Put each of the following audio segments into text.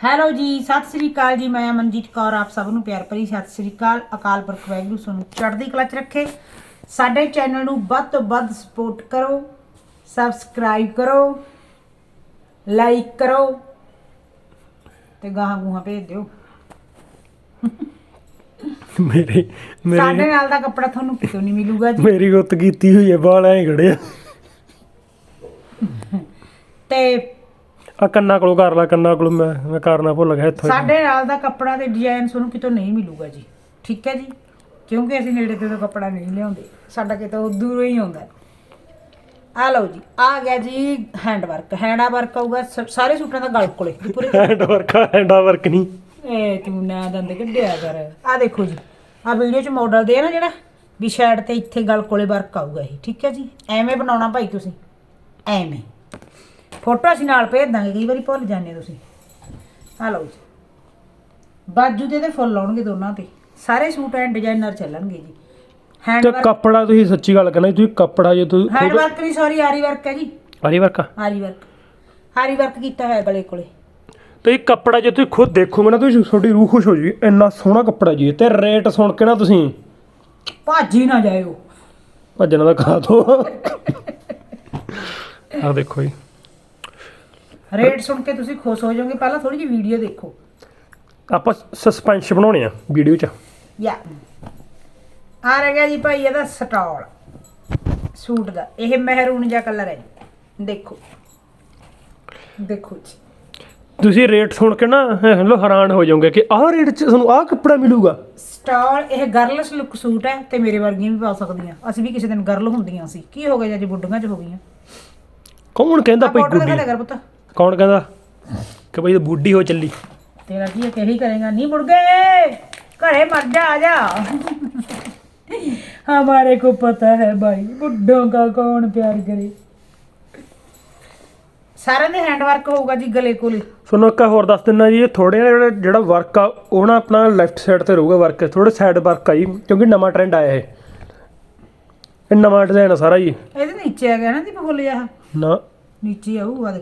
Hello ਜੀ ਸਤਿ ਸ੍ਰੀ ਅਕਾਲ ਜੀ। ਮੈਂ ਮਨਜੀਤ ਕੌਰ ਆਪ ਸਭ ਨੂੰ ਪਿਆਰ ਭਰੀ ਸਤਿ ਸ੍ਰੀ ਅਕਾਲ। ਅਕਾਲ ਪੁਰਖ ਵਾਹਿਗੁਰੂ ਸਾਨੂੰ ਚੜ੍ਹਦੀ ਕਲਾ 'ਚ ਰੱਖੇ। ਸਾਡੇ ਚੈਨਲ ਨੂੰ ਵੱਧ ਤੋਂ ਵੱਧ ਸਪੋਰਟ ਕਰੋ ਸਬਸਕ੍ਰਾਈਬ ਕਰੋ ਲਾਈਕ ਕਰੋ ਤੇ ਗਾਹਾਂ ਗੂਹਾਂ ਭੇਜ ਦਿਓ। ਮੇਰੇ ਸਾਡੇ ਮੇਰੇ ਨਾਲ ਦਾ ਕੱਪੜਾ ਤੁਹਾਨੂੰ ਕਿਤੋਂ ਨਹੀਂ ਮਿਲੂਗਾ ਜੀ। ਮੇਰੀ ਗੁੱਤ ਕੀਤੀ ਹੋਈ ਹੈ ਬਾਲ ਐ ਖੜੇ ਆ ਤੇ ਆ ਕੰਨਾਂ ਕੋਲੋਂ ਕਰ ਲਾ ਕੰਨਾਂ ਕੋਲੋਂ ਮੈਂ ਮੈਂ ਕਰਨਾ ਭੁੱਲ ਗਿਆ ਇੱਥੋਂ ਹੀ। ਸਾਡੇ ਨਾਲ ਦਾ ਕੱਪੜਾ ਤੇ ਡਿਜ਼ਾਈਨ ਤੁਹਾਨੂੰ ਕਿਤੋਂ ਨਹੀਂ ਮਿਲੂਗਾ ਜੀ। ਠੀਕ ਹੈ ਜੀ? ਕਿਉਂਕਿ ਅਸੀਂ ਨੇੜੇ ਤੇ ਤੋਂ ਕੱਪੜਾ ਨਹੀਂ ਲਿਆਉਂਦੇ। ਸਾਡਾ ਕਿਤੋਂ ਦੂਰੋਂ ਹੀ ਆਉਂਦਾ। ਆ ਲਓ ਜੀ ਆ ਗਿਆ ਜੀ ਹੈਂਡ ਵਰਕ ਹੈਂਡਾ ਵਰਕ ਆਊਗਾ ਸ- ਸਾਰੇ ਸੂਟਾਂ ਦਾ ਗਲ ਕੋਲੇ। ਜੀ ਪੂਰੇ ਹੈਂਡ ਵਰਕ ਹੈਂਡ ਵਰਕ ਨਹੀਂ। ਏ ਤੂੰ ਨਾ ਦੰਦ ਕੱਢਿਆ ਕਰ। ਆ ਦੇਖੋ ਜੀ ਆ ਵੀਡੀਓ ਚ ਮਾਡਲ ਦੇ ਆ ਨਾ ਜਿਹੜਾ ਵੀ ਸਾਈਡ ਤੇ ਇੱਥੇ ਗਲ ਕੋਲੇ ਵਰਕ ਆਊਗਾ ਇਹ। ਠੀਕ ਹੈ ਜੀ? ਐਵੇਂ ਬਣਾਉਣਾ ਭਾਈ ਤੁਸੀਂ। ਐਵੇਂ। ਫੋਟੋ ਅਸੀਂ ਨਾਲ ਭੇਜ ਦਾਂਗੇ ਕਈ ਵਾਰੀ ਭੁੱਲ ਜਾਂਦੇ ਤੁਸੀਂ। ਆ ਲਓ ਜੀ। ਬਾਜੂ ਦੇ ਤੇ ਫੁੱਲ ਆਉਣਗੇ ਦੋਨਾਂ ਤੇ। ਸਾਰੇ ਸੂਟ ਐਂਡ ਡਿਜ਼ਾਈਨਰ ਚੱਲਣਗੇ ਜੀ। ਹੈਂਡ ਤੇ ਵਰਕ ਕੱਪੜਾ ਤੁਸੀਂ ਸੱਚੀ ਗੱਲ ਕਰਨਾ ਤੁਸੀਂ ਕੱਪੜਾ ਜੇ ਤੁਸੀਂ ਹੈਂਡ ਵਰਕ ਨਹੀਂ ਸੌਰੀ ਆਰੀ ਵਰਕ ਹੈ ਜੀ। ਆਰੀ ਵਰਕ ਆਰੀ ਵਰਕ ਆਰੀ ਵਰਕ ਕੀਤਾ ਹੋਇਆ ਗਲੇ ਕੋਲੇ। ਤੇ ਇਹ ਕੱਪੜਾ ਜੇ ਤੁਸੀਂ ਖੁਦ ਦੇਖੋਗੇ ਨਾ ਤੁਸੀਂ ਤੁਹਾਡੀ ਰੂਹ ਖੁਸ਼ ਹੋ ਜੂਗੀ। ਇੰਨਾ ਸੋਹਣਾ ਕੱਪੜਾ ਜੀ। ਤੇ ਰੇਟ ਸੁਣ ਕੇ ਨਾ ਤੁਸੀਂ। ਭਾਜੀ ਨਾ ਜਾਇਓ। ਭੱਜਣ ਦਾ ਖਾ ਦੋ। ਆ ਦੇਖੋ ਜੀ। ਰੇਟ ਸੁਣ ਕੇ ਤੁਸੀਂ ਖੁਸ਼ ਹੋ ਜਾਓਗੇ ਪਹਿਲਾਂ ਥੋੜੀ ਜਿਹੀ ਵੀਡੀਓ ਦੇਖੋ। ਆਪਾਂ ਸਸਪੈਂਸ ਬਣਾਉਣੇ ਆ ਵੀਡੀਓ 'ਚ। ਯਾ। ਆ ਰਹਿ ਜੀ ਭਾਈ ਇਹਦਾ ਸਟਾਲ ਸੂਟ ਦਾ। ਇਹ ਮਹਿਰੂਨ ਜਿਹਾ ਕਲਰ ਹੈ ਜੀ। ਦੇਖੋ। ਦੇਖੋ ਜੀ। ਤੁਸੀਂ ਰੇਟ ਸੁਣ ਕੇ ਨਾ ਹਲੋ ਹੈਰਾਨ ਹੋ ਜਾਓਗੇ ਕਿ ਆਹ ਰੇਟ 'ਚ ਤੁਹਾਨੂੰ ਆਹ ਕੱਪੜਾ ਮਿਲੂਗਾ। ਸਟਾਲ ਇਹ ਗਰਲਸ ਲੁੱਕ ਸੂਟ ਹੈ ਤੇ ਮੇਰੇ ਵਰਗੀਆਂ ਵੀ ਪਾ ਸਕਦੀਆਂ। ਅਸੀਂ ਵੀ ਕਿਸੇ ਦਿਨ ਗਰਲ ਹੁੰਦੀਆਂ ਸੀ। ਕੀ ਹੋ ਗਿਆ ਜੀ ਬੁੱਢੀਆਂ ਚ ਹੋ ਗਈਆਂ। ਕੌਣ ਕਹਿੰਦਾ ਭਈ ਗੁੱਡੀ? ਕਰ ਪੁੱਤ। ਕੌਣ ਕਹਿੰਦਾ ਕਿ ਭਈ ਇਹ ਬੁੱਢੀ ਹੋ ਚੱਲੀ ਤੇਰਾ ਕੀ ਹੈ ਕਹੀ ਕਰੇਗਾ ਨਹੀਂ ਮੁੜ ਗਏ ਘਰੇ मर जा आ जा हमारे को पता है भाई बुड्ढों का कौन प्यार करे ਸਾਰਿਆਂ ਦੇ ਹੈਂਡ ਵਰਕ ਹੋਊਗਾ ਜੀ ਗਲੇ ਕੋਲੇ ਤੁਹਾਨੂੰ ਇੱਕ ਹੋਰ ਦੱਸ ਦਿੰਦਾ ਜੀ ਇਹ ਥੋੜੇ ਜਿਹੜਾ ਜਿਹੜਾ ਵਰਕ ਆ ਉਹ ਨਾ ਆਪਣਾ ਲੈਫਟ ਸਾਈਡ ਤੇ ਰਹੂਗਾ ਵਰਕ ਥੋੜੇ ਸਾਈਡ ਵਰਕ ਆ ਜੀ ਕਿਉਂਕਿ ਨਵਾਂ ਟ੍ਰੈਂਡ ਆਇਆ ਇਹ ਇਹ ਨਵਾਂ ਡਿਜ਼ਾਈਨ ਆ ਸਾਰਾ ਜੀ ਇਹਦੇ ਨੀਚੇ ਆ ਗਿਆ ਨਾ ਦੀ ਫੁੱਲ ਜਾ ਨਾ ਨੀਚੇ ਆਊ ਆ ਦੇ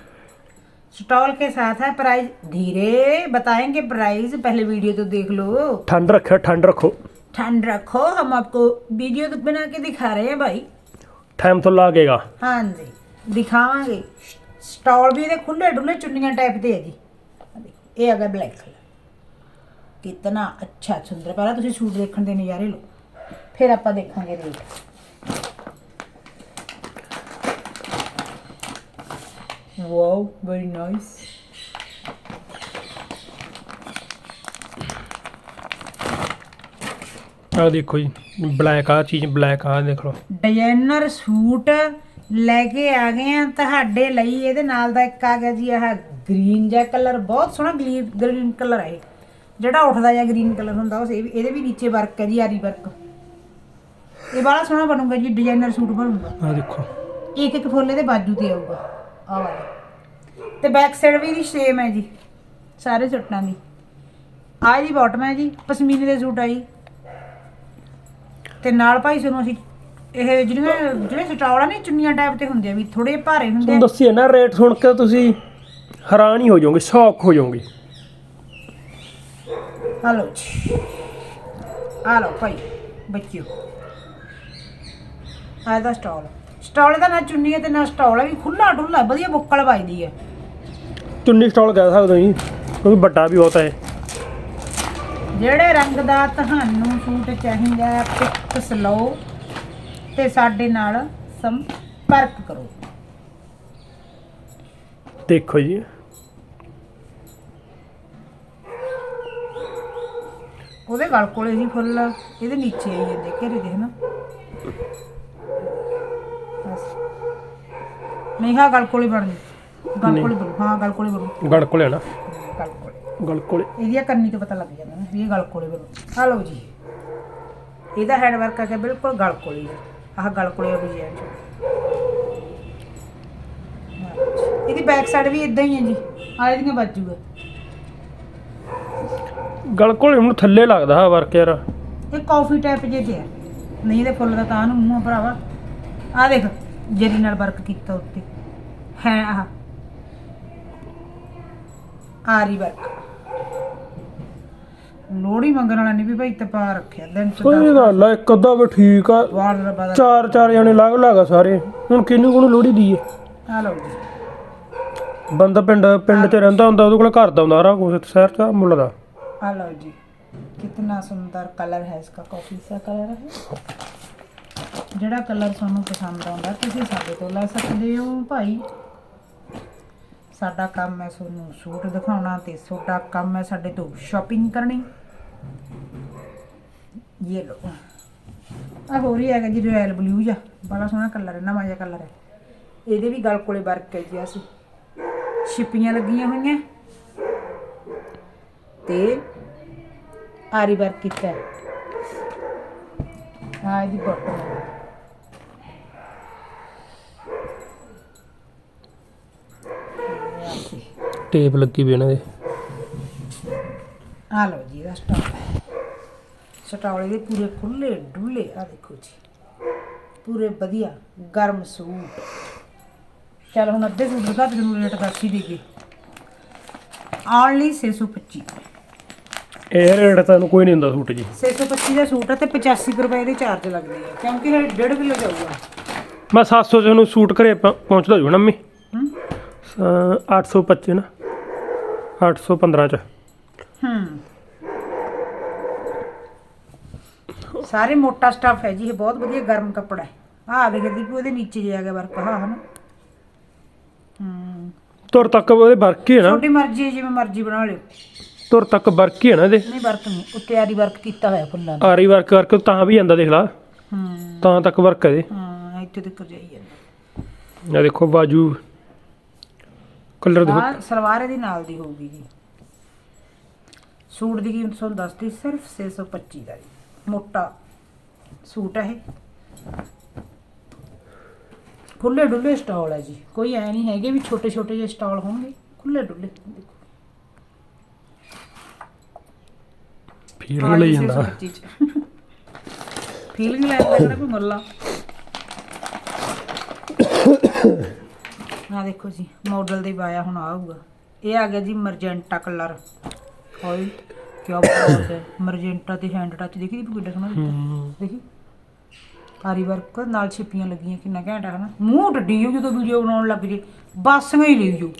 स्टॉल के साथ है प्राइस धीरे बताएंगे प्राइस पहले वीडियो तो देख लो ਠੰਡ ਰੱਖਿਆ ਠੰਡ ਰੱਖੋ ठंड रखो हम आपको वीडियो तो बना के दिखा रहे हैं भाई ਟਾਈਮ ਤੋਂ लागेगा हाँ जी दिखावांगे स्टॉल भी ਇਹਦੇ ਖੁੱਲੇ ਡੁੱਲੇ ਚੁੰਨੀਆਂ ਟਾਈਪ ਦੇ ਹੈ ਜੀ ਆਹ ਦੇਖੋ, ਇਹ ਆ ਗਿਆ ਬਲੈਕ ਕਲਰ ਕਿਤਨਾ ਅੱਛਾ ਸੁੰਦਰ ਪਹਿਲਾਂ ਤੁਸੀਂ ਸੂਟ ਦੇਖਣ ਦੇ ਨਜ਼ਾਰੇ ਲਓ ਫਿਰ ਆਪਾਂ ਦੇਖਾਂਗੇ ਰੇਟ ਵਾਓ ਵੈਰੀ ਨਾਈਸ ਆ ਦੇਖੋ ਜੀ ਬਲੈਕ ਆ ਚੀਜ਼ ਬਲੈਕ ਆ ਦੇਖ ਲਓ। ਡਿਜ਼ਾਈਨਰ ਸੂਟ ਲੈ ਕੇ ਆ ਗਏ ਆ ਤੁਹਾਡੇ ਲਈ ਇਹਦੇ ਨਾਲ ਦਾ ਇੱਕ ਆ ਗਿਆ ਜੀ ਆਹ ਗ੍ਰੀਨ ਜਿਹਾ ਕਲਰ ਬਹੁਤ ਸੋਹਣਾ ਗ੍ਰੀਨ ਕਲਰ ਹੈ ਇਹ। ਜਿਹੜਾ ਉੱਠਦਾ ਜਾਂ ਗ੍ਰੀਨ ਕਲਰ ਹੁੰਦਾ ਉਹ ਇਹਦੇ ਵੀ ਨੀਚੇ ਵਰਕ ਹੈ ਜੀ ਆਰੀ ਵਰਕ ਇਹ ਬੜਾ ਸੋਹਣਾ ਬਣੂਗਾ ਜੀ ਡਿਜ਼ਾਈਨਰ ਸੂਟ ਬਣੂਗਾ। ਆ ਦੇਖੋ। ਇੱਕ ਇੱਕ ਫੁੱਲ ਇਹਦੇ ਬਾਜੂ ਤੇ ਆਊਗਾ। ਵਾਲਾ। ਤੇ ਬੈਕ ਸਾਈਡ ਵੀ ਦੀ ਸੇਮ ਹੈ ਜੀ ਸਾਰੇ ਸੂਟਾਂ ਦੀ। ਆਹ ਜੀ ਬਾਟਮ ਹੈ ਜੀ ਪਸ਼ਮੀਨੇ ਦੇ ਸੂਟ ਆ ਜੀ। ਤੇ ਨਾਲ ਭਾਈ ਸਾਨੂੰ ਅਸੀਂ ਇਹ ਜਿਹੜੀਆਂ ਜਿਹੜੇ ਸਟਾਵਲਾਂ ਨੇ ਚੁੰਨੀਆਂ ਟਾਈਪ ਤੇ ਹੁੰਦੇ ਆ ਵੀ ਥੋੜੇ ਭਾਰੇ ਹੁੰਦੇ ਤੁਹਾਨੂੰ ਆ ਦੱਸੀ ਨਾ ਰੇਟ ਸੁਣ ਕੇ ਤੁਸੀਂ ਹੈਰਾਨ ਹੀ ਹੋ ਜਾਓਗੇ ਸ਼ੌਕ ਹੋ ਜਾਓਗੇ। ਹਲੋ ਜੀ। ਆ ਲਓ ਭਾਈ ਬੱਚਿਓ। ਆਹ ਦਾ ਸਟਾਲ ਸਟਾਲ ਦਾ ਨਾ ਚੁੰਨੀ ਹੈ ਤੇ ਨਾ ਸਟਾਲ ਹੈ ਵੀ ਖੁੱਲਾ ਡੁੱਲਾ ਵਧੀਆ ਬੁੱਕਲ ਵੱਜਦੀ ਹੈ ਚੁੰਨੀ ਸਟਾਲ ਕਹਿ ਸਕਦੇ ਹੋ ਜੀ ਕਿਉਂਕਿ ਵੱਡਾ ਵੀ ਬਹੁਤ ਹੈ ਜਿਹੜੇ ਰੰਗ ਦਾ ਤੁਹਾਨੂੰ ਸੂਟ ਚਾਹੀਦਾ ਹੈ ਪਿਕਸ ਲਓ ਤੇ ਸਾਡੇ ਨਾਲ ਸੰਪਰਕ ਕਰੋ। ਦੇਖੋ ਜੀ। ਉਹਦੇ ਗਲ ਕੋਲੇ ਜੀ ਫੁੱਲ ਇਹਦੇ ਨੀਚੇ ਆਈ ਜਾਂਦੇ ਘੇਰੇ ਦੇਖ ਨਾ ਬਸ ਨਹੀਂ ਹਾਂ ਗਲ ਕੋਲੇ ਬਣ ਹਾਂ ਗਲ ਕੋਲੇ ਬਣੂ ਗੜ ਕੋਲੇ ਨਾ। ਗਲ ਕੋਲੇ। ਗਲ ਕੋਲੇ। ਇਹਦੀਆਂ ਕੰਨੀ ਤੋਂ ਪਤਾ ਲੱਗ ਜਾਂਦਾ ਨਾ ਵੀ ਇਹ ਗਲ ਕੋਲੇ ਬਣੂ ਆ ਲਓ ਜੀ। ਇਹਦਾ ਹੈਡ ਵਰਕ ਆ ਗਿਆ ਬਿਲਕੁਲ ਗਲ ਕੋਲੇ ਜੀ ਆਹ ਗਲ ਕੋਲੇ ਡਿਜ਼ਾਈਨ ਚ ਇਹਦੀ ਬੈਕ ਸਾਈਡ ਵੀ ਇਦਾਂ ਹੀ ਹੈ ਜੀ। ਆ ਇਹਦੀਆਂ ਬਾਜੂਗਾ ਗਲ ਕੋਲ ਹੁਣ ਥੱਲੇ ਲੱਗਦਾ ਹੈ ਵਰਕ ਯਾਰ। ਇਹ ਕਾਫੀ ਟਾਈਪ ਜੇ ਤੇ ਆ। ਨਹੀਂ ਤੇ ਫੁੱਲ ਦਾ ਤਾਂ ਨੂੰ ਮੂੰਹ ਆ ਭਰਾਵਾ। ਆ ਦੇਖ। ਜਰੀ ਨਾਲ ਵਰਕ ਕੀਤਾ ਉੱਤੇ ਹੈ ਆਹ ਆਰੀ ਵਰਕ ਲੋੜੀ ਮੰਗਣ ਵਾਲਾ ਨਹੀਂ ਵੀ ਭਾਈ ਤਪਾ ਰੱਖਿਆ ਦਿਨ ਚ ਕੋਈ ਗੱਲ ਆ ਇੱਕ ਅੱਧਾ ਵੀ ਠੀਕ ਆ ਵਾਰ ਰੱਬਾ ਦਾ ਚਾਰ ਚਾਰ ਜਣੇ ਲੱਗ ਲੱਗਾ ਸਾਰੇ ਹੁਣ ਕਿਹਨੂੰ ਕੋਲ ਲੋੜੀ ਦੀਏ ਆ ਲਓ ਜੀ ਬੰਦਾ ਪਿੰਡ ਪਿੰਡ 'ਚ ਰਹਿੰਦਾ ਹੁੰਦਾ ਉਹਦੇ ਕੋਲ ਘਰ ਦਾ ਹੁੰਦਾ ਸਾਰਾ ਕੁਝ ਸ਼ਹਿਰ 'ਚ ਆ ਮੁੱਲ ਦਾ आ लो जी कितना सुंदर कलर है इसका कॉफी सा कलर है ਜਿਹੜਾ ਕਲਰ ਤੁਹਾਨੂੰ ਪਸੰਦ ਆਉਂਦਾ, ਤੁਸੀਂ ਸਾਡੇ ਤੋਂ ਲੈ ਸਕਦੇ ਹੋ ਭਾਈ। ਸਾਡਾ ਕੰਮ ਹੈ ਤੁਹਾਨੂੰ ਸੂਟ ਦਿਖਾਉਣਾ ਤੇ ਤੁਹਾਡਾ ਕੰਮ ਹੈ ਸਾਡੇ ਤੋਂ ਸ਼ਾਪਿੰਗ ਕਰਨੀ। ਇਹ ਲੋ ਆ ਹੋ ਰਹੀ ਹੈਗਾ ਜੀ ਰਾਇਲ ਬਲੂ ਜਾ ਬੜਾ ਸੋਹਣਾ ਕਲਰ ਹੈ, ਨਵਾਂ ਜਿਹਾ ਕਲਰ ਹੈ। ਇਹਦੇ ਵੀ ਗਲ ਕੋਲੇ ਵਰਕ ਹੈ ਜੀ, ਅਸੀਂ ਛਿੱਪੀਆਂ ਲੱਗੀਆਂ ਹੋਈਆਂ। ਤੇ ਆਰੀ ਵਰਕ ਕੀਤਾ ਹੈ। ਆ ਇਹਦੀ ਬੋਟਮ ਟੇਪ ਲੱਗੀ ਵੀ ਇਹਨਾਂ ਦੇ। ਆ ਲਓ ਜੀ ਇਹਦਾ ਸਟਾਲ ਸਟਾਲ ਇਹਦੇ ਪੂਰੇ ਖੁੱਲੇ ਡੁੱਲੇ ਆ ਦੇਖੋ ਜੀ। ਪੂਰੇ ਵਧੀਆ ਗਰਮ ਸੂਟ। ਚਲ ਹੁਣ ਅੱਧੇ ਸੂਟ ਤੇ ਤੁਹਾਨੂੰ ਰੇਟ ਦੱਸ ਹੀ ਦੇਗੇ ਆਨਲੀ 625 ਇਹ ਰੇਟ ਤੁਹਾਨੂੰ ਕੋਈ ਨਹੀਂ ਹੁੰਦਾ ਸੂਟ ਜੀ। 625 ਦਾ ਸੂਟ ਹੈ ਤੇ 85 ਰੁਪਏ ਦੇ ਚਾਰਜ ਲੱਗਦੇ ਆ ਕਿਉਂਕਿ ਇਹ 1.5 ਕਿਲੋ ਜਾਊਗਾ। ਮੈਂ 700 ਚ ਤੁਹਾਨੂੰ ਸੂਟ ਘਰੇ ਪ- ਪਹੁੰਚਦਾ ਜੂ ਨਾ ਮੰਮੀ। ਹੂੰ। ਅਹ 825 ਨਾ 815 ਚ। ਹੂੰ। ਸਾਰੇ ਮੋਟਾ ਸਟਫ ਹੈ ਜੀ ਇਹ ਬਹੁਤ ਵਧੀਆ ਗਰਮ ਕੱਪੜਾ ਹੈ। ਆਹ ਦੇਖ ਦੀ ਉਹਦੇ ਨੀਚੇ ਜੇ ਆ ਗਿਆ ਵਰਕ ਹਾਂ ਹਨਾ। ਹੂੰ। ਤੁਰ ਤੱਕ ਉਹਦੇ ਵਰਕ ਹੀ ਹੈ ਨਾ। ਛੋਟੀ ਮਰਜ਼ੀ ਹੈ ਜਿਵੇਂ ਮਰਜ਼ੀ ਬਣਾ ਲਿਓ। ਤੁਰ ਤੱਕ ਵਰਕ ਹੀ ਹੈ ਨਾ ਇਹਦੇ? ਨਹੀਂ ਵਰਕ ਨਹੀਂ ਉੱਤੇ ਆਰੀ ਵਰਕ ਕੀਤਾ ਹੋਇਆ ਫੁੱਲਾਂ ਦਾ। ਆਰੀ ਵਰਕ ਕਰਕੇ ਤਾਂ ਵੀ ਜਾਂਦਾ ਦੇਖ ਲਾ। ਹੂੰ। ਤਾਂ ਤੱਕ ਵਰਕ ਹੈ ਇਹਦੇ। ਹਾਂ ਇੱਥੇ ਤੱਕ ਜਾਈ ਜਾਂਦਾ। ਇਹ ਦੇਖੋ ਬਾਜੂ ਕਲਰ ਦੇਖੋ। ਆਹ ਸਲਵਾਰ ਇਹਦੀ ਨਾਲ ਦੀ ਹੋਊਗੀ ਜੀ। ਸੂਟ ਦੀ ਕੀਮਤ ਤੁਹਾਨੂੰ ਦੱਸਦੀ ਸਿਰਫ 625 ਦਾ ਜੀ। ਮੋਟਾ ਸੂਟ ਹੈ ਇਹ। ਖੁੱਲੇ ਡੁੱਲੇ ਸਟਾਲ ਹੈ ਜੀ। ਕੋਈ ਐ ਨਹੀਂ ਹੈਗੇ ਵੀ ਛੋਟੇ ਛੋਟੇ ਜਿਹੇ ਸਟਾਲ ਹੋਣਗੇ। ਖੁੱਲੇ ਡੁੱਲੇ ਦੇਖੋ। ਫੀਲ ਲਈ ਜਾਂਦਾ ਫੀਲਿੰਗ ਲੈ ਲੈਣਾ ਕੋਈ ਮੁੱਲਾ ਆ ਦੇਖੋ ਜੀ ਮਾਡਲ ਦੇ ਪਾਇਆ ਹੁਣ ਆਊਗਾ ਇਹ ਆ ਗਿਆ ਜੀ ਮਰਜੈਂਟਾ ਕਲਰ ਹੋਈ ਕੀ ਬਾਤ ਹੈ ਮਰਜੈਂਟਾ ਤੇ ਹੈਂਡ ਟੱਚ ਦੇਖੀ ਦੀ ਕਿੱਡਾ ਸੋਹਣਾ ਦਿੱਤਾ ਦੇਖੀ ਆਰੀ ਵਰਕ ਨਾਲ ਛਿੱਪੀਆਂ ਲੱਗੀਆਂ ਕਿੰਨਾ ਘੈਂਟ ਹੈ ਨਾ ਮੂੰਹ ਡੱਡੀ ਹੋ ਜਦੋਂ ਵੀਡੀਓ ਬਣਾਉਣ ਲੱਗ ਜੇ ਬਾਸੀਆਂ ਹੀ ਲਈ ਜੋ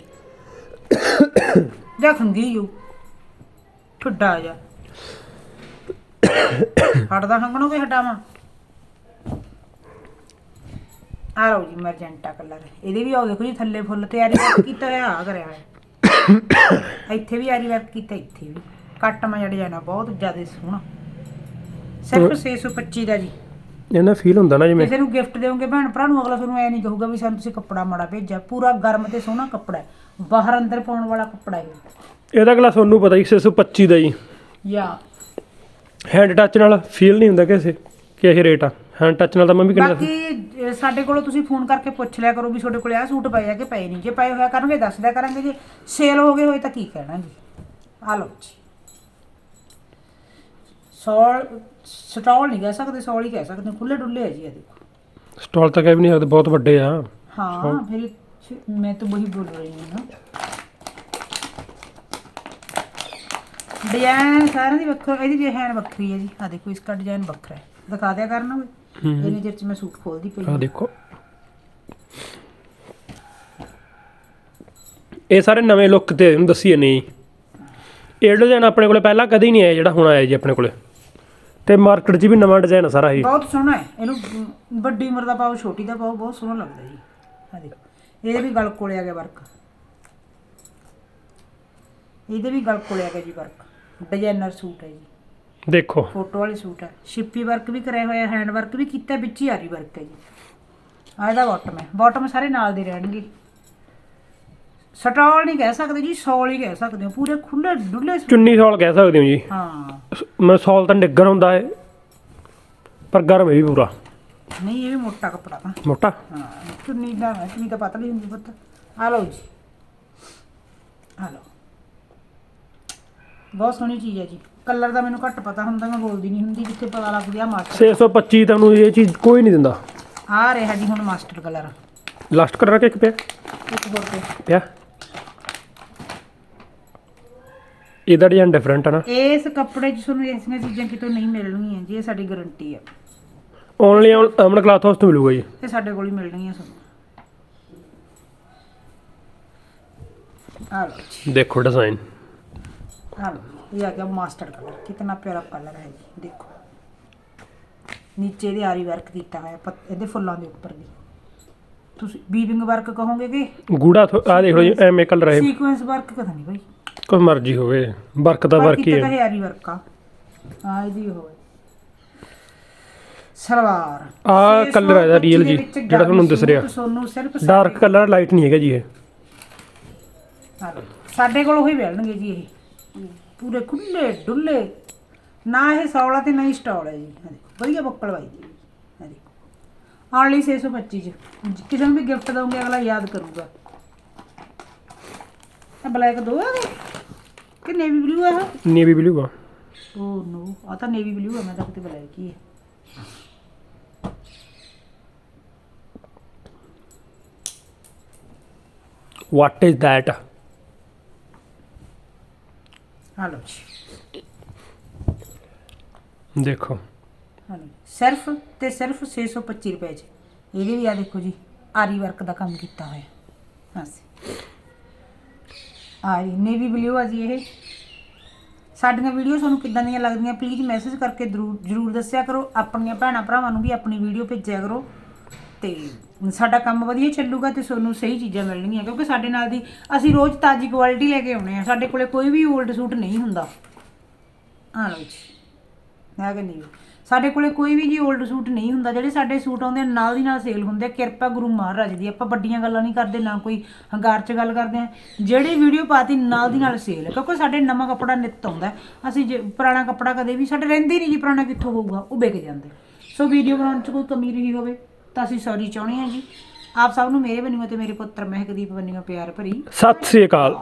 ਦੇਖਣਗੀ ਜੋ ਠੁੱਡਾ ਜਾ ਹਟਦਾ ਹੰਗਣੋਂ ਵੀ ਹਟਾਵਾਂ? ਆ ਲਓ ਜੀ ਮਰਜੈਂਟਾ ਕਲਰ। ਇਹਦੇ ਵੀ ਆਓ ਦੇਖੋ ਜੀ ਥੱਲੇ ਫੁੱਲ ਤੇ ਆਰੀ ਵਰਕ ਕੀਤਾ ਹੋਇਆ ਆ ਕਰਿਆ ਹੋਇਆ। ਇੱਥੇ ਵੀ ਆਰੀ ਵਰਕ ਕੀਤਾ ਇੱਥੇ ਵੀ। ਕੱਟ ਮਾ ਜੜ ਜਾਣਾ ਬਹੁਤ ਜ਼ਿਆਦਾ ਸੋਹਣਾ। ਸਿਰਫ 625 ਦਾ ਜੀ। ਇਹਨਾਂ ਫੀਲ ਹੁੰਦਾ ਨਾ ਜਿਵੇਂ ਕਿਸੇ ਨੂੰ ਗਿਫਟ ਦੇਵੋਗੇ ਭੈਣ ਭਰਾ ਨੂੰ ਅਗਲਾ ਤੁਹਾਨੂੰ ਐ ਨਹੀਂ ਕਹੂਗਾ ਵੀ ਸਾਨੂੰ ਤੁਸੀਂ ਕੱਪੜਾ ਮਾੜਾ ਭੇਜਿਆ। ਪੂਰਾ ਗਰਮ ਤੇ ਸੋਹਣਾ ਕੱਪੜਾ ਹੈ। ਬਾਹਰ ਅੰਦਰ ਪਾਉਣ ਵਾਲਾ ਕੱਪੜਾ ਹੈ। ਇਹਦਾ ਅਗਲਾ ਤੁਹਾਨੂੰ ਪਤਾ ਹੀ 625 ਦਾ ਜੀ। ਯਾ ਹੈਂਡ ਟੱਚ ਨਾਲ ਫੀਲ ਨਹੀਂ ਹੁੰਦਾ ਕਿਸੇ ਕਿ ਇਹ ਰੇਟ ਆ। ਹੈਂਡ ਟੱਚ ਨਾਲ ਤਾਂ ਮੰਮੀ ਕਿੰਨੇ ਦਾ ਬਾਕੀ ਸਾਡੇ ਕੋਲੋਂ ਤੁਸੀਂ ਫੋਨ ਕਰਕੇ ਪੁੱਛ ਲਿਆ ਕਰੋ ਵੀ ਤੁਹਾਡੇ ਕੋਲੇ ਆ ਸੂਟ ਪਏ ਆ ਕਿ ਪਏ ਨਹੀਂ। ਜੇ ਪਏ ਹੋਇਆ ਕਰਨਗੇ ਦੱਸ ਦਿਆ ਕਰਾਂਗੇ। ਜੇ ਸੇਲ ਹੋ ਗਏ ਹੋਏ ਤਾਂ ਕੀ ਕਹਿਣਾ ਜੀ? ਆ ਲਓ ਜੀ। ਸੌਲ ਸਟਾਲ ਨਹੀਂ ਕਹਿ ਸਕਦੇ ਸੌਲ ਹੀ ਕਹਿ ਸਕਦੇ ਖੁੱਲੇ ਡੁੱਲੇ ਹੈ ਜੀ ਇਹ ਦੇਖੋ। ਸਟਾਲ ਤਾਂ ਕਹਿ ਵੀ ਨਹੀਂ ਸਕਦੇ ਬਹੁਤ ਵੱਡੇ ਆ। ਹਾਂ ਮੇਰੀ ਮੈਂ ਤਾਂ ਉਹੀ ਬੋਲ ਰਹੀ ਹਾਂ ਨਾ। ਡਿਜ਼ਾਈਨ ਸਾਰਿਆਂ ਦੀ ਵੱਖਰਾ ਇਹਦੀ ਡਿਜ਼ਾਈਨ ਵੱਖਰੀ ਹੈ ਜੀ। ਆ ਦੇਖੋ ਇਸਕਾ ਡਿਜ਼ਾਈਨ ਵੱਖਰਾ ਹੈ। ਦਿਖਾ ਦਿਆ ਕਰਨਾ ਕੋਈ ਇਹਨੇ ਜਿਰ ਮੈਂ ਸੂਟ ਖੋਲਦੀ ਪਈ ਆ ਦੇਖੋ। ਇਹ ਸਾਰੇ ਨਵੇਂ ਲੁੱਕ ਤੇ ਨੂੰ ਦੱਸੀਏ ਨਹੀਂ। ਇਹ ਡਿਜ਼ਾਈਨ ਆਪਣੇ ਕੋਲੇ ਪਹਿਲਾਂ ਕਦੀ ਨਹੀਂ ਆਇਆ ਜਿਹੜਾ ਹੁਣ ਆਇਆ ਜੀ ਆਪਣੇ ਕੋਲੇ। ਤੇ ਮਾਰਕੀਟ 'ਚ ਵੀ ਨਵਾਂ ਡਿਜ਼ਾਈਨ ਆ ਸਾਰਾ ਇਹ। ਬਹੁਤ ਸੋਹਣਾ ਹੈ। ਇਹਨੂੰ ਵੱਡੀ ਉਮਰ ਦਾ ਪਾਓ ਛੋਟੀ ਦਾ ਪਾਓ ਬਹੁਤ ਸੋਹਣਾ ਲੱਗਦਾ ਜੀ। ਆ ਦੇਖੋ। ਇਹਦੇ ਵੀ ਗਲ ਕੋਲੇ ਆ ਗਿਆ ਵਰਕ ਇਹਦੇ ਵੀ ਗਲ ਕੋਲੇ ਆ ਗਿਆ ਜੀ ਵਰਕ ਡਿਜ਼ਾਈਨਰ ਸੂਟ ਹੈ ਜੀ। ਦੇਖੋ। ਫੋਟੋ ਵਾਲੇ ਸੂਟ ਹੈ। ਸ਼ਿੱਪੀ ਵਰਕ ਵੀ ਕਰਿਆ ਹੋਇਆ ਹੈਂਡ ਵਰਕ ਵੀ ਕੀਤਾ ਵਿੱਚ ਹੀ ਆਰੀ ਵਰਕ ਹੈ ਜੀ। ਆ ਇਹਦਾ ਬਾਟਮ ਹੈ। ਬਾਟਮ ਸਾਰੇ ਨਾਲ ਦੇ ਰਹਿਣਗੇ। ਸਟਾਲ ਨਹੀਂ ਕਹਿ ਸਕਦੇ ਜੀ ਸੌਲ ਹੀ ਕਹਿ ਸਕਦੇ ਹੋ। ਪੂਰੇ ਖੁੱਲੇ ਡੁੱਲੇ ਸੂਟ ਚੁੰਨੀ ਸੌਲ ਕਹਿ ਸਕਦੇ ਹੋ ਜੀ। ਹਾਂ। ਸ- ਮੈਂ ਸੌਲ ਤਾਂ ਨਿੱਗਰ ਹੁੰਦਾ ਹੈ ਪਰ ਗਰਮ ਹੈ ਵੀ ਪੂਰਾ। ਨਹੀਂ ਇਹ ਵੀ ਮੋਟਾ ਕੱਪੜਾ ਤਾਂ ਮੋਟਾ? ਹਾਂ ਚੁੰਨੀ ਦਾ ਹੈ, ਚੁੰਨੀ ਤਾਂ ਪਤਲੀ ਹੁੰਦੀ ਪੁੱਤ। ਆ ਲਓ ਜੀ। ਆ ਲਓ। ਬਹੁਤ ਸੋਹਣੀ ਚੀਜ਼ ਹੈ ਜੀ। ਕਲਰ ਦਾ ਮੈਨੂੰ ਘੱਟ ਪਤਾ ਹੁੰਦਾ ਮੈਂ ਬੋਲਦੀ ਨਹੀਂ ਹੁੰਦੀ ਜਿੱਥੇ ਪਤਾ ਲੱਗ ਗਿਆ ਮਾਸਟਰ। 625 ਤੁਹਾਨੂੰ ਇਹ ਚੀਜ਼ ਕੋਈ ਨਹੀਂ ਦਿੰਦਾ। ਆ ਰਿਹਾ ਜੀ ਹੁਣ ਮਾਸਟਰ ਕਲਰ। ਲਾਸਟ ਕਲਰ ਕਿ ਇੱਕ ਪਿਆ? ਇੱਕ ਹੋਰ ਤੇ ਪਿਆ? ਇਹਦਾ ਡਿਜ਼ਾਈਨ ਡਿਫਰੈਂਟ ਹੈ ਨਾ। ਇਸ ਕੱਪੜੇ 'ਚ ਤੁਹਾਨੂੰ ਇਸੀਆਂ ਚੀਜ਼ਾਂ ਕਿਤੋਂ ਨਹੀਂ ਮਿਲਣਗੀਆਂ ਜੀ ਇਹ ਸਾਡੀ ਗਾਰੰਟੀ ਹੈ ਓਨਲੀ ਅਮਨ ਕਲਾਥ ਹਾਊਸ ਤੋਂ ਮਿਲੂਗਾ ਜੀ। ਇਹ ਸਾਡੇ ਕੋਲ ਹੀ ਮਿਲਣਗੀਆਂ ਤੁਹਾਨੂੰ ਆ ਲਓ ਦੇਖੋ ਡਿਜ਼ਾਈਨ ਆ ਆ ਗਿਆ ਮਾਸਟਰ ਕਲਰ ਕਿਤਨਾ ਪਿਆਰਾ ਕਲਰ ਹੈ ਜੀ ਦੇਖੋ ਨੀਚੇ ਦੇ ਆਰੀ ਵਰਕ ਕੀਤਾ ਹੋਇਆ ਪੱਤ- ਇਹਦੇ ਫੁੱਲਾਂ ਦੇ ਉੱਪਰ ਵੀ ਤੁਸੀਂ ਵੀਵਿੰਗ ਵਰਕ ਕਹੋਗੇ ਕਿ ਗੂੜਾ ਆ ਦੇਖ ਲਓ ਜੀ ਐਵੇਂ ਕਲਰ ਹੈ ਸੀਕੁਐਂਸ ਵਰਕ ਪਤਾ ਨਹੀਂ ਭਾਈ ਕੋਈ ਮਰਜ਼ੀ ਹੋਵੇ ਵਰਕ ਦਾ ਵਰਕ ਹੀ ਕੀਤਾ ਹੈ ਇਹ ਆਰੀ ਵਰਕ ਆ ਹਾਂ ਇਹਦੀ ਹੋਵੇ ਸਲਵਾਰ ਆਹ ਛੇ colour ਆ ਇਹਦਾ real ਪੱਚੀ ਜੀ, ਦੇ ਵਿੱਚ ਜਿਹੜਾ ਤੁਹਾਨੂੰ ਦਿਸ ਰਿਹਾ। ਤੁਹਾਨੂੰ ਸਿਰਫ ਡਾਰਕ ਕਲਰ ਲਾਈਟ ਨਹੀਂ ਹੈਗਾ ਜੀ ਇਹ। ਸਾਡੇ ਕੋਲ ਉਹੀ ਮਿਲਣਗੇ ਜੀ ਇਹ। ਪੂਰੇ ਖੁੱਲੇ ਡੁੱਲੇ। ਨਾ ਇਹ ਸੌਲਾ ਤੇ ਨਾ ਹੀ ਸਟਾਲ ਹੈ ਜੀ। ਆਹ ਦੇਖੋ, ਵਧੀਆ ਬੱਕਲ ਵਾਈ ਦੀ ਆਹ ਦੇਖੋ ਆਣ ਲਈ 625 ਚ। ਕਿਸੇ ਨੂੰ ਵੀ ਗਿਫਟ ਦਵਾਂਗੇ ਅਗਲਾ ਯਾਦ ਕਰੂਗਾ। ਇਹ ਬਲੈਕ ਦੋ ਆ ਗਏ ਕਿ ਨੇਵੀ ਬਲੂ ਆ ਨੇਵੀ ਬਲੂ ਆ। ਓ ਨੋ ਆ ਤਾਂ ਨੇਵੀ ਬਲੂ ਆ ਮੈਂ ਤਾਂ ਕਿਤੇ ਬਲੈਕ ਹੀ ਹੈ ਵਾਟ ਇਜ਼ ਦੈਟ ਆ ਲਓ ਜੀ ਦੇਖੋ ਹਾਂ। ਸਿਰਫ ਤੇ ਸਿਰਫ 625 ਰੁਪਏ ਚ ਇਹਦੇ ਵੀ ਆ ਦੇਖੋ ਜੀ ਆਰੀ ਵਰਕ ਦਾ ਕੰਮ ਕੀਤਾ ਹੋਇਆ ਹਾਂ ਸੀ ਆਰੀ ਨੇਵੀ ਬਲੂ ਆ ਜੀ ਇਹ ਸਾਡੀਆਂ ਵੀਡੀਓ ਤੁਹਾਨੂੰ ਕਿੱਦਾਂ ਦੀਆਂ ਲੱਗਦੀਆਂ ਪਲੀਜ਼ ਮੈਸੇਜ ਕਰਕੇ ਜ਼ਰੂਰ ਜ਼ਰੂਰ ਦੱਸਿਆ ਕਰੋ ਆਪਣੀਆਂ ਭੈਣਾਂ ਭਰਾਵਾਂ ਨੂੰ ਵੀ ਆਪਣੀ ਵੀਡੀਓ ਭੇਜਿਆ ਕਰੋ ਤੇ ਸਾਡਾ ਕੰਮ ਵਧੀਆ ਚੱਲੂਗਾ ਤੇ ਤੁਹਾਨੂੰ ਸਹੀ ਚੀਜ਼ਾਂ ਮਿਲਣਗੀਆਂ, ਕਿਉਂਕਿ ਸਾਡੇ ਨਾਲ ਦੀ ਅਸੀਂ ਰੋਜ਼ ਤਾਜ਼ੀ ਕੁਆਲਿਟੀ ਲੈ ਕੇ ਆਉਣੇ ਆ, ਸਾਡੇ ਕੋਲੇ ਕੋਈ ਵੀ 올ਡ ਸੂਟ ਨਹੀਂ ਹੁੰਦਾ। ਆ ਲਓ ਜੀ, ਹੈ ਨਹੀਂ? ਸਾਡੇ ਕੋਲੇ ਕੋਈ ਵੀ ਜੀ 올ਡ ਸੂਟ ਨਹੀਂ ਹੁੰਦਾ, ਜਿਹੜੇ ਸਾਡੇ ਸੂਟ ਆਉਂਦੇ ਆ, ਨਾਲ ਦੀ ਨਾਲ ਸੇਲ ਹੁੰਦੇ ਆ, ਕਿਰਪਾ ਗੁਰੂ ਮਹਾਰਾਜ ਦੀ, ਆਪਾਂ ਵੱਡੀਆਂ ਗੱਲਾਂ ਨਹੀਂ ਕਰਦੇ, ਨਾ ਕੋਈ ਹੰਗਾਰ 'ਚ ਗੱਲ ਕਰਦੇ ਆ। ਜਿਹੜੀ ਵੀਡੀਓ ਪਾਤੀ, ਨਾਲ ਦੀ ਨਾਲ ਸੇਲ ਕਿਉਂਕਿ ਸਾਡੇ ਨਵਾਂ ਕੱਪੜਾ ਨਿੱਤ ਆਉਂਦਾ ਅਸੀਂ ਜੇ ਪੁਰਾਣਾ ਕੱਪੜਾ ਕਦੇ ਵੀ, ਸਾਡੇ ਰਹਿੰਦੇ ਨਹੀਂ ਜੀ, ਪੁਰਾਣਾ ਕਿੱਥੋਂ ਹੋਊਗਾ, ਉਹ ਵਿਕ ਜਾਂਦੇ। ਸੋ ਵੀਡੀਓ ਬਣਾਉਣ 'ਚ ਕੋਈ ਕਮੀ ਰਹੀ ਹੋਵੇ। ਤਾਂ ਅਸੀਂ ਸੌਰੀ ਚਾਹੁੰਦੇ ਹਾਂ ਜੀ। ਆਪ ਸਭ ਨੂੰ ਮੇਰੇ ਵੱਲੋਂ ਤੇ ਮੇਰੇ ਪੁੱਤਰ ਮਹਿਕਦੀਪ ਵੱਲੋਂ ਪਿਆਰ ਭਰੀ। ਸਤਿ ਸ੍ਰੀ ਅਕਾਲ।